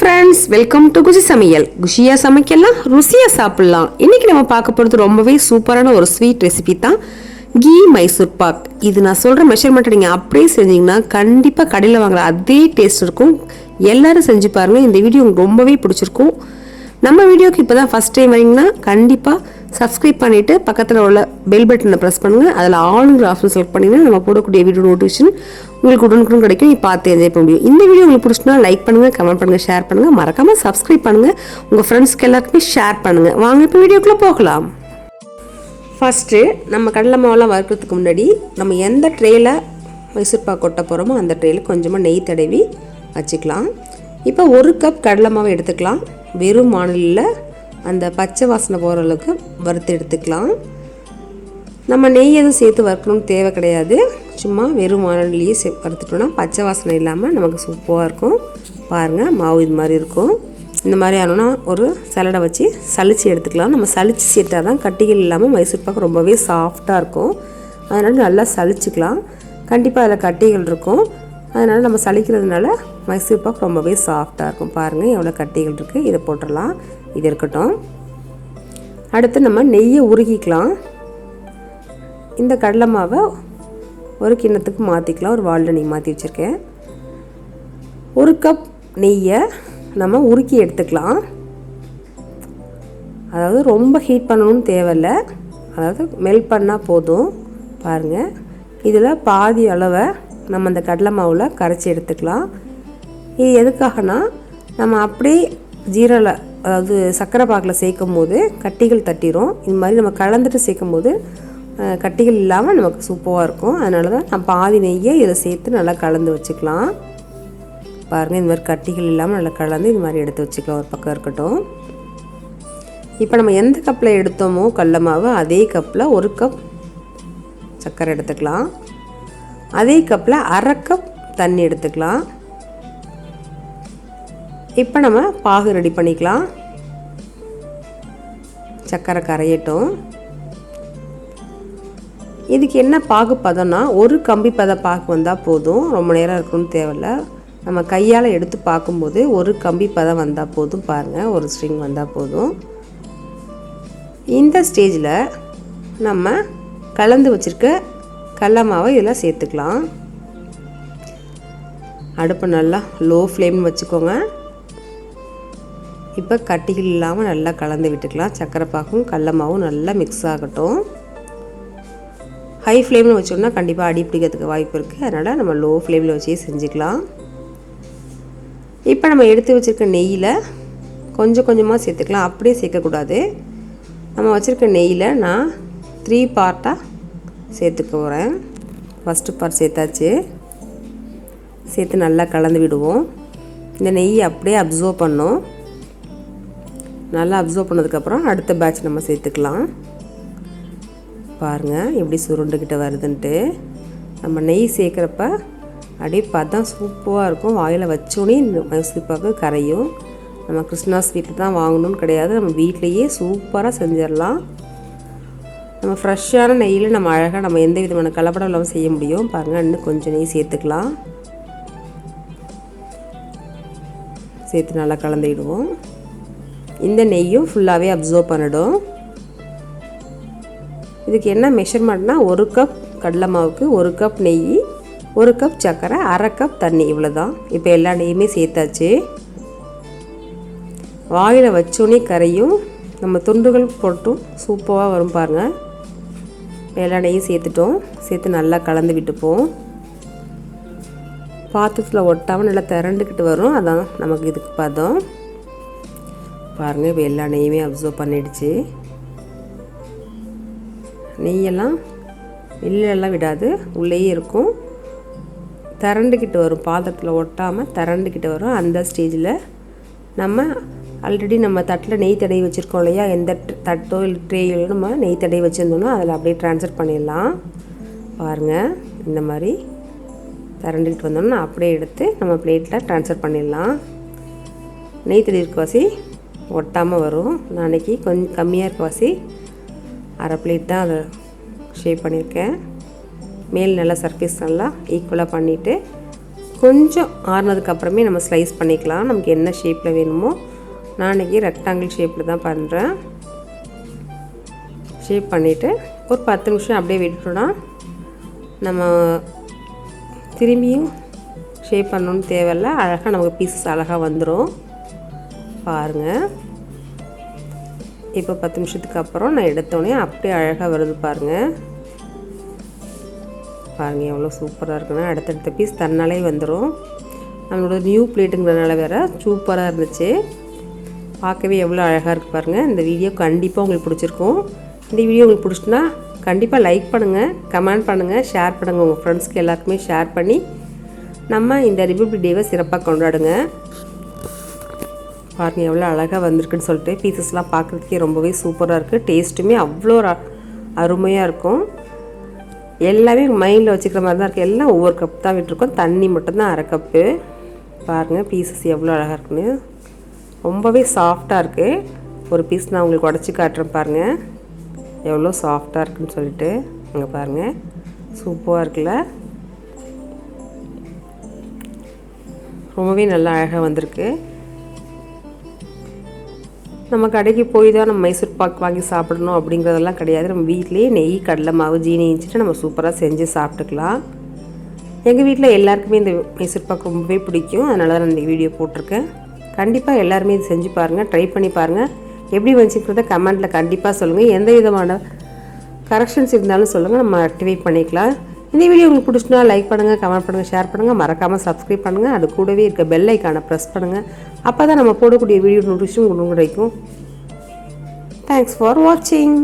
Friends welcome to குஷி சமையல் குஷியாக சமைக்கலாம் ருசியாக சாப்பிட்லாம். இன்றைக்கி நம்ம பார்க்க போகிறது ரொம்பவே சூப்பரான ஒரு ஸ்வீட் ரெசிபி தான். கீ மைசூர் பாக். இது நான் சொல்கிற மெஷர்மெண்ட்டை நீங்கள் அப்படியே செஞ்சீங்கன்னா கண்டிப்பாக கடையில் வாங்குற அதே டேஸ்ட் இருக்கும். எல்லாரும் செஞ்சு பாருங்கள் இந்த வீடியோ உங்களுக்கு ரொம்பவே பிடிச்சிருக்கும். நம்ம வீடியோக்கு இப்போ தான் ஃபஸ்ட் டைம் வரீங்கன்னா கண்டிப்பாக சப்ஸ்கிரைப் பண்ணிவிட்டு பக்கத்தில் உள்ள பெல் பட்டனை ப்ரெஸ் பண்ணுங்கள் அதில் ஆளுங்கிற ஆப்ஷன் செலக்ட் பண்ணிங்கன்னா நம்ம போடக்கூடிய வீடியோ நோட்டிஃபிகேஷன் உங்களுக்கு உடனுக்குடன் கிடைக்கும். நீ பார்த்து என்ஜாய் பண்ண முடியும். இந்த வீடியோ உங்களுக்கு பிடிச்சினா லைக் பண்ணுங்கள் கமெண்ட் பண்ணுங்கள் ஷேர் பண்ணுங்கள் மறக்காமல் சப்ஸ்கிரைப் பண்ணுங்கள் உங்கள் ஃப்ரெண்ட்ஸ்க்கு எல்லாருக்குமே ஷேர் பண்ணுங்கள் வாங்க இப்போ வீடியோக்குள்ளே போகலாம். ஃபஸ்ட்டு நம்ம கடலை மாவெல்லாம் வறுக்கிறதுக்கு முன்னாடி நம்ம எந்த ட்ரேயில் மைசூர் கொட்ட போகிறோமோ அந்த ட்ரேயில் கொஞ்சமாக நெய் தடவி வச்சுக்கலாம். இப்போ ஒரு கப் கடலை மாவை எடுத்துக்கலாம். வெறும் மாநிலில் அந்த பச்சை வாசனை போகிற அளவுக்கு வறுத்து எடுத்துக்கலாம். நம்ம நெய் எதுவும் சேர்த்து வறுக்கணும்னு தேவை கிடையாது. சும்மா வெறும் மாநிலையே சே வறுத்துட்டோம்னா பச்சை வாசனை இல்லாமல் நமக்கு சூப்பராக இருக்கும். பாருங்கள் மாவு இது மாதிரி இருக்கும். இந்த மாதிரி ஆனோன்னா ஒரு சலடை வச்சு சளிச்சு எடுத்துக்கலாம். நம்ம சளிச்சு சேர்த்தா தான் கட்டிகள் இல்லாமல் மைசூர் பாக்கு ரொம்பவே சாஃப்டாக இருக்கும். அதனால் நல்லா சளிச்சிக்கலாம். கண்டிப்பாக அதில் கட்டிகள் இருக்கும். அதனால் நம்ம சளிக்கிறதுனால மைசூர் பாக் ரொம்பவே சாஃப்டாக இருக்கும். பாருங்கள் எவ்வளோ கட்டிகள் இருக்குது இதை போட்டுடலாம். இது இருக்கட்டும். அடுத்து நம்ம நெய்யை உருகிக்கலாம். இந்த கடலை மாவை ஒரு கிண்ணத்துக்கு மாற்றிக்கலாம் ஒரு வால்ட நெய் மாற்றி வச்சுருக்கேன். ஒரு கப் நெய்யை நம்ம உருக்கி எடுத்துக்கலாம். அதாவது ரொம்ப ஹீட் பண்ணணும்னு தேவையில்ல. அதாவது மெல்ட் பண்ணால் போதும். பாருங்கள் இதில் பாதி அளவை நம்ம அந்த கடலை மாவில் கரைச்சி எடுத்துக்கலாம். இது எதுக்காகனா நம்ம அப்படியே ஜீரலை அதாவது சர்க்கரை பாகில் சேர்க்கும் போது கட்டிகள் தட்டிடும் இது மாதிரி நம்ம கலந்துட்டு சேர்க்கும் போது கட்டிகள் இல்லாமல் நமக்கு சூப்பராக இருக்கும். அதனால தான் நான் பாதி நெய்யை இதில் சேர்த்து நல்லா கலந்து வச்சுக்கலாம். பாருங்கள் இந்த மாதிரி கட்டிகள் இல்லாமல் நல்லா கலந்து இது மாதிரி எடுத்து வச்சுக்கலாம். ஒரு பக்கம் இருக்கட்டும். இப்போ நம்ம எந்த கப்பில் எடுத்தோமோ கடல மாவு அதே கப்பில் ஒரு கப் சர்க்கரை எடுத்துக்கலாம். அதே கப்பில் அரை கப் தண்ணி எடுத்துக்கலாம். இப்போ நம்ம பாகு ரெடி பண்ணிக்கலாம். சர்க்கரை கரையட்டும். இதுக்கு என்ன பாகு பதம்னா ஒரு கம்பி பத பாகு வந்தால் போதும். ரொம்ப நேரம் இருக்கணும்னு தேவையில்ல. நம்ம கையால் எடுத்து பார்க்கும்போது ஒரு கம்பி பதம் வந்தால் போதும் பாருங்கள் ஒரு ஸ்ட்ரிங் வந்தால் போதும். இந்த ஸ்டேஜில் நம்ம கலந்து வச்சுருக்க கடல மாவை இதில் சேர்த்துக்கலாம். அடுப்பு நல்லா லோ ஃப்ளேம்னு வச்சுக்கோங்க. இப்போ கட்டிகள் இல்லாமல் நல்லா கலந்து விட்டுக்கலாம். சர்க்கரை பாகும் கடல மாவும் நல்லா மிக்ஸ் ஆகட்டும். ஹை ஃப்ளேமில் வச்சோம்னா கண்டிப்பாக அடி பிடிக்கிறதுக்கு வாய்ப்பு இருக்குது அதனால் நம்ம லோ ஃப்ளேமில் வச்சே செஞ்சுக்கலாம். இப்போ நம்ம எடுத்து வச்சுருக்க நெய்யில் கொஞ்சம் கொஞ்சமாக சேர்த்துக்கலாம். அப்படியே சேர்க்கக்கூடாது. நம்ம வச்சுருக்க நெய்யில் நான் த்ரீ பார்ட்டாக சேர்த்துக்க போகிறேன் ஃபஸ்ட்டு பார்ட் சேர்த்தாச்சு. சேர்த்து நல்லா கலந்து விடுவோம். இந்த நெய் அப்படியே அப்சர்வ் பண்ணும். நல்லா அப்சர்வ் பண்ணதுக்கப்புறம் அடுத்த பேட்ச் நம்ம சேர்த்துக்கலாம். பாருங்கள் எப்படி சுருண்டுக்கிட்ட வருதுன்ட்டு. நம்ம நெய் சேர்க்குறப்ப அப்படியே பதம் சூப்பராக இருக்கும். வாயில் வச்சோடனே சூப்பாக்கு கரையும். நம்ம கிருஷ்ணா ஸ்வீட்டில் தான் வாங்கணும்னு கிடையாது. நம்ம வீட்லேயே சூப்பராக செஞ்சிடலாம். நம்ம ஃப்ரெஷ்ஷான நெய்யில் நம்ம அழகாக நம்ம எந்த விதமான கலப்படம் இல்லாமல் செய்ய முடியும்? பாருங்கள் இன்னும் கொஞ்சம் நெய் சேர்த்துக்கலாம். சேர்த்து நல்லா கலந்துக்கிடுவோம். இந்த நெய்யும் ஃபுல்லாகவே அப்சர்வ் பண்ணிடும். இதுக்கு என்ன மெஷர்மெண்ட்னா ஒரு கப் கடலை மாவுக்கு ஒரு கப் நெய் ஒரு கப் சர்க்கரை அரை கப் தண்ணி இவ்வளோ தான் இப்போ எல்லா நெய்யுமே சேர்த்தாச்சு. வாயில் வச்சோன்னே கரையும். நம்ம துண்டுகள் போட்டும் சூப்பராக வரும் பாருங்கள் எல்லா நெய்யும் சேர்த்துட்டோம். சேர்த்து நல்லா கலந்து விட்டுப்போம். பாத்திரத்தில் ஒட்டாமல் நல்லா திரண்டுக்கிட்டு வரும். அதான் நமக்கு இதுக்கு பதம். பாருங்கள் இப்போ எல்லா நெய்யுமே அப்சர்வ் பண்ணிடுச்சு. நெய்யெல்லாம் வெளியிலலாம் விடாது உள்ளேயே இருக்கும். திரண்டுக்கிட்டு வரும் பாத்திரத்தில் ஒட்டாமல் திரண்டுக்கிட்டு வரும். அந்த ஸ்டேஜில் நம்ம ஆல்ரெடி நம்ம தட்டில் நெய் தடவி வச்சுருக்கோம் இல்லையா? எந்த தட்டோ இல்லை ட்ரேயோ நம்ம நெய் தடவி வச்சுருந்தோம்னா அதில் அப்படியே ட்ரான்ஸ்ஃபர் பண்ணிடலாம். பாருங்கள் இந்த மாதிரி திரண்டுக்கிட்டு வந்தோம்னா அப்படியே எடுத்து நம்ம பிளேட்டில் ட்ரான்ஸ்ஃபர் பண்ணிடலாம். நெய் தடவி இருக்கவாசி ஒட்டாமல் வரும். நான் அன்றைக்கி கொஞ்சம் கம்மியாக இருக்கவாசி அரை பிளேட் தான் அதை ஷேப் பண்ணியிருக்கேன் மேல் நல்லா சர்ஃபேஸ் நல்லா ஈக்குவலாக பண்ணிவிட்டு கொஞ்சம் ஆறுனதுக்கு அப்புறமே நம்ம ஸ்லைஸ் பண்ணிக்கலாம். நமக்கு என்ன ஷேப்பில் வேணுமோ. நான் அன்றைக்கி ரெக்டாங்கிள் ஷேப்பில் தான் பண்ணுறேன் ஷேப் பண்ணிவிட்டு ஒரு பத்து நிமிஷம் அப்படியே விட்டுட்டோன்னா நம்ம திரும்பியும் ஷேப் பண்ணணும்னு தேவையில்ல. அழகாக நமக்கு பீசஸ் அழகாக வந்துடும் பாருங்கள் இப்போ பத்து நிமிஷத்துக்கு அப்புறம் நான் எடுத்தோடனே அப்படியே அழகாக வருது பாருங்கள் பாருங்கள் எவ்வளோ சூப்பராக இருக்குன்னா அடுத்தடுத்த பீஸ் தன்னாலே வந்துடும் நம்மளோட நியூ பிளேட்டுங்கிறதுனால வேறு சூப்பராக இருந்துச்சு. பார்க்கவே எவ்வளோ அழகாக இருக்குது பாருங்கள் இந்த வீடியோ கண்டிப்பாக உங்களுக்கு பிடிச்சிருக்கும். இந்த வீடியோ உங்களுக்கு பிடிச்சிட்டுனா கண்டிப்பாக லைக் பண்ணுங்கள் கமெண்ட் பண்ணுங்கள் ஷேர் பண்ணுங்கள் உங்கள் ஃப்ரெண்ட்ஸ்க்கு எல்லாருக்குமே ஷேர் பண்ணி நம்ம இந்த ரிபப்ளிக் டேவை சிறப்பாக கொண்டாடுங்க. பாருங்கள் எவ்வளோ அழகாக வந்திருக்குன்னு சொல்லிட்டு பீசஸ்லாம் பார்க்குறதுக்கே ரொம்பவே சூப்பராக இருக்குது டேஸ்ட்டுமே அவ்வளோ அருமையாக இருக்கும். எல்லாமே மைண்டில் வச்சுக்கிற மாதிரி தான் இருக்குது எல்லாம் ஒவ்வொரு கப் தான் விட்டுருக்கோம். தண்ணி மட்டும்தான் அரை கப்பு பாருங்கள் பீசஸ் எவ்வளோ அழகாக இருக்குன்னு. ரொம்பவே சாஃப்டாக இருக்குது ஒரு பீஸ் நான் உங்களுக்கு உடச்சி காட்டுறேன் பாருங்கள் எவ்வளோ சாஃப்டாக இருக்குன்னு சொல்லிட்டு. அங்கே பாருங்கள் சூப்பராக இருக்குல்ல. ரொம்பவே நல்லா அழகாக வந்திருக்கு. நம்ம கடைக்கு போய் தான் நம்ம மைசூர் பாக் வாங்கி சாப்பிடணும் அப்படிங்கிறதெல்லாம் கிடையாது. நம்ம வீட்டிலேயே நெய் கடலை மாவு ஜீனி இஞ்சிட்டு நம்ம சூப்பராக செஞ்சு சாப்பிட்டுக்கலாம். எங்கள் வீட்டில் எல்லாருக்குமே இந்த மைசூர் பாக் ரொம்பவே பிடிக்கும். அதனால தான் நான் இந்த வீடியோ போட்டிருக்கேன். கண்டிப்பாக எல்லாருமே இது செஞ்சு பாருங்கள் ட்ரை பண்ணி பாருங்கள் எப்படி வந்துச்சுக்கிறத கமெண்ட்டில் கண்டிப்பாக சொல்லுங்கள் எந்த விதமான கரெக்ஷன்ஸ் இருந்தாலும் சொல்லுங்கள் நம்ம ஆக்டிவேட் பண்ணிக்கலாம். இந்த வீடியோ உங்களுக்கு பிடிச்சினா லைக் பண்ணுங்கள் கமெண்ட் பண்ணுங்கள் ஷேர் பண்ணுங்கள் மறக்காமல் சப்ஸ்கிரைப் பண்ணுங்கள் அது கூடவே இருக்க பெல் ஐக்கானை ப்ரெஸ் பண்ணுங்கள் அப்போ தான் நம்ம போடக்கூடிய வீடியோ நோட்டிஃபிகேஷன் உங்களுக்கு கிடைக்கும். தேங்க்ஸ் ஃபார் வாட்சிங்